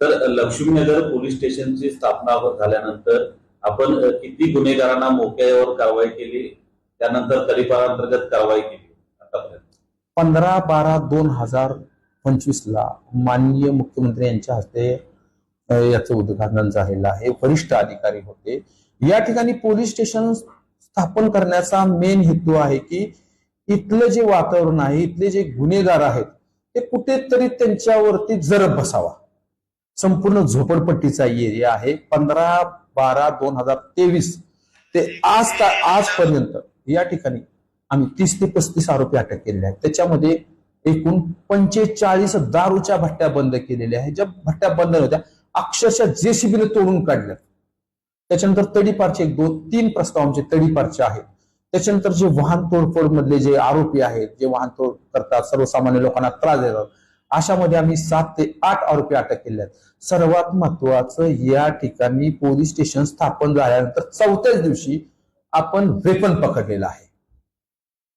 तर लक्ष्मीनगर पोलीस स्टेशनची स्थापना झाल्यानंतर आपण किती गुन्हेगारांना मोक्यावर कारवाई केली त्यानंतर तडीपारांतर्गत कारवाई केली आतापर्यंत? पंधरा बारा दोन हजार पंचवीस ला माननीय मुख्यमंत्री यांच्या हस्ते याचं उद्घाटन झालेलं आहे. वरिष्ठ अधिकारी होते. या ठिकाणी पोलीस स्टेशन स्थापन करण्याचा मेन हेतू आहे की इथलं जे वातावरण आहे इथले जे गुन्हेगार आहेत ते कुठेतरी त्यांच्यावरती जरब बसावा. संपूर्ण झोपडपट्टीचा एरिया आहे. पंधरा बारा दोन हजार तेवीस. ते आज का आजपर्यंत या ठिकाणी आम्ही तीस ते पस्तीस आरोपी अटक केलेले आहेत. त्याच्यामध्ये एकूण पंचेचाळीस दारूच्या भट्ट्या बंद केलेल्या आहेत. ज्या भट्ट्या बंद होत्या अक्षरशः जेसीबीने तोडून काढल्या त्याच्यानंतर तडीपारचे एक दोन तीन प्रस्ताव आमचे तडीपारचे आहेत. त्याच्यानंतर जे वाहन तोडफोड मधले जे आरोपी आहेत जे वाहन तोड करतात सर्वसामान्य लोकांना त्रास देतात अशामध्ये आम्ही सात ते आठ आरोपी अटक केले आहेत. सर्वात महत्वाचं या ठिकाणी पोलीस स्टेशन स्थापन झाल्यानंतर चौथ्याच दिवशी आपण वेपन पकडलेलं आहे.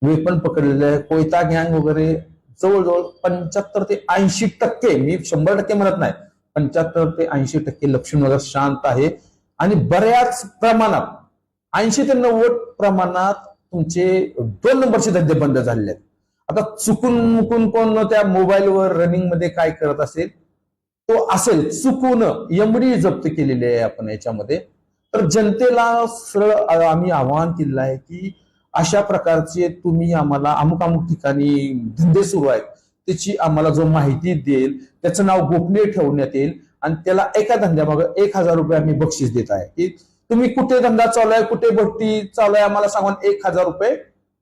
वेपन पकडलेलं आहे. कोयता गँग वगैरे जवळजवळ पंच्याहत्तर ते ऐंशी टक्के मी शंभर टक्के म्हणत नाही पंच्याहत्तर ते ऐंशी टक्के लक्ष्मीनगर शांत आहे. आणि बऱ्याच प्रमाणात ऐंशी ते नव्वद प्रमाणात तुमचे दोन नंबरचे धंदे बंद झालेले आहेत. आता चुकून मुकून कोण त्या मोबाईलवर रनिंगमध्ये काय करत असेल तो असेल चुकून एमडी जप्त केलेली आहे आपण याच्यामध्ये. तर जनतेला सरळ आम्ही आवाहन केलेलं आहे की अशा प्रकारचे तुम्ही आम्हाला अमुक अमुक ठिकाणी धंदे सुरू आहेत त्याची आम्हाला जो माहिती देईल त्याचं नाव गोपनीय ठेवण्यात येईल आणि त्याला एका धंद्यामागं एक हजार रुपये आम्ही बक्षीस देत आहे. की तुम्ही कुठे धंदा चालू आहे कुठे भट्टी चालू आहे आम्हाला सांगून एक हजार रुपये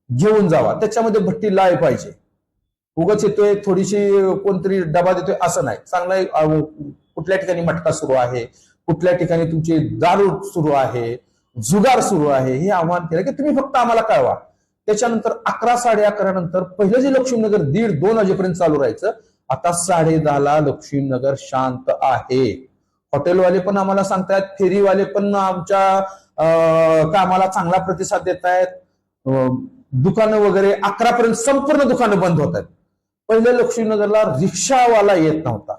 घेऊन जावा. त्याच्यामध्ये भट्टी लाय पाहिजे. उगाच येतोय थोडीशी कोणतरी डबा देतोय असं नाही. चांगला कुठल्या ठिकाणी मटका सुरू आहे कुठल्या ठिकाणी तुमची दारू सुरू आहे जुगार सुरू आहे हे आव्हान केलं की तुम्ही फक्त आम्हाला कळवा. त्याच्यानंतर अकरा साडे अकरा नंतर पहिलं जे लक्ष्मीनगर दीड दोन वाजेपर्यंत चालू राहायचं आता साडे दहाला लक्ष्मीनगर शांत आहे. हॉटेलवाले पण आम्हाला सांगतायत फेरीवाले पण आमच्या कामाला चांगला प्रतिसाद देत आहेत दुकानं वगैरे अकरा पर्यंत संपूर्ण दुकानं बंद होत आहेत पहिल्या लक्ष्मीनगरला रिक्षावाला येत नव्हता.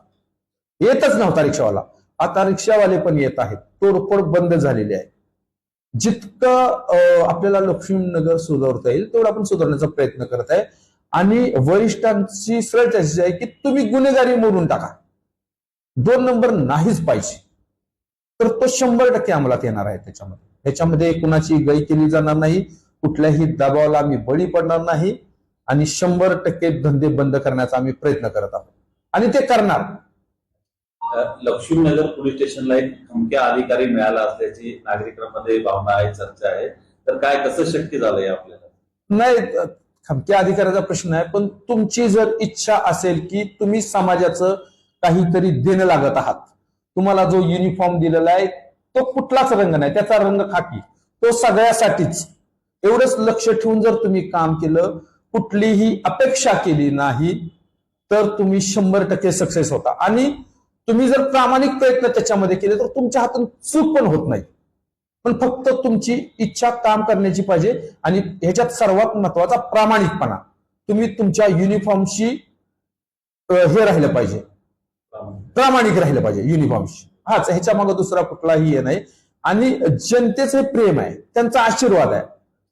येतच नव्हता रिक्षावाला. आता रिक्षावाले पण येत आहेत. तोडफोड बंद झालेली आहे. जितकं आपल्याला लक्ष्मीनगर सुधारता येईल तेवढं आपण सुधारण्याचा प्रयत्न करत आहे. आणि वरिष्ठांची सरळ अशी आहे की तुम्ही गुन्हेगारी मोडून टाका. दोन नंबर नाहीच पाहिजे. तर तो शंभर टक्के अंमलात येणार आहे त्याच्यामध्ये. त्याच्यामध्ये कुणाची गय केली जाणार नाही. कुठल्याही दबावाला आम्ही बळी पडणार नाही आणि शंभर टक्के धंदे बंद करण्याचा आम्ही प्रयत्न करत आहोत. आणि ते करणार. लक्ष्मीनगर पोलीस स्टेशनला एक खमक्या अधिकारी मिळाला असल्याची नागरिकांमध्ये भावना आहे चर्चा आहे. तर काय कसं शक्य झालंय आपल्याला? नाही खमक्या अधिकाराचा प्रश्न आहे पण तुमची जर इच्छा असेल की तुम्ही समाजाचं काहीतरी देणं लागत आहात तुम्हाला जो युनिफॉर्म दिलेला आहे तो कुठलाच रंग नाही त्याचा रंग खाकी तो सगळ्यासाठीच. एवढंच लक्ष ठेवून जर तुम्ही काम केलं कुठलीही अपेक्षा केली नाही तर तुम्ही शंभर टक्के सक्सेस होता. आणि तुम्ही जर प्रामाणिक प्रयत्न त्याच्यामध्ये केले तर तुमच्या हातून चूक पण होत नाही. पण फक्त तुमची इच्छा काम करण्याची पाहिजे आणि ह्याच्यात सर्वात महत्त्वाचा प्रामाणिकपणा. तुम्ही तुमच्या युनिफॉर्मशी हे राहिलं पाहिजे. प्रामाणिक. राहिलं पाहिजे युनिफॉर्मशी हाच ह्याच्या मागे दुसरा कुठलाही हे नाही. आणि जनतेचे प्रेम आहे त्यांचा आशीर्वाद आहे.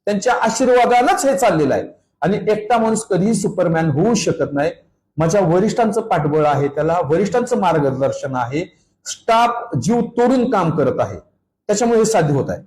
त्यांच्या आशीर्वादालाच हे चाललेलं आहे. आणि एकटा माणूस कधीही सुपरमॅन होऊ शकत नाही. माझ्या वरिष्ठांचं पाठबळ आहे त्याला वरिष्ठांचं मार्गदर्शन आहे. स्टाफ जीव तोडून काम करत आहे. त्याच्यामुळे हे साध्य होत आहे.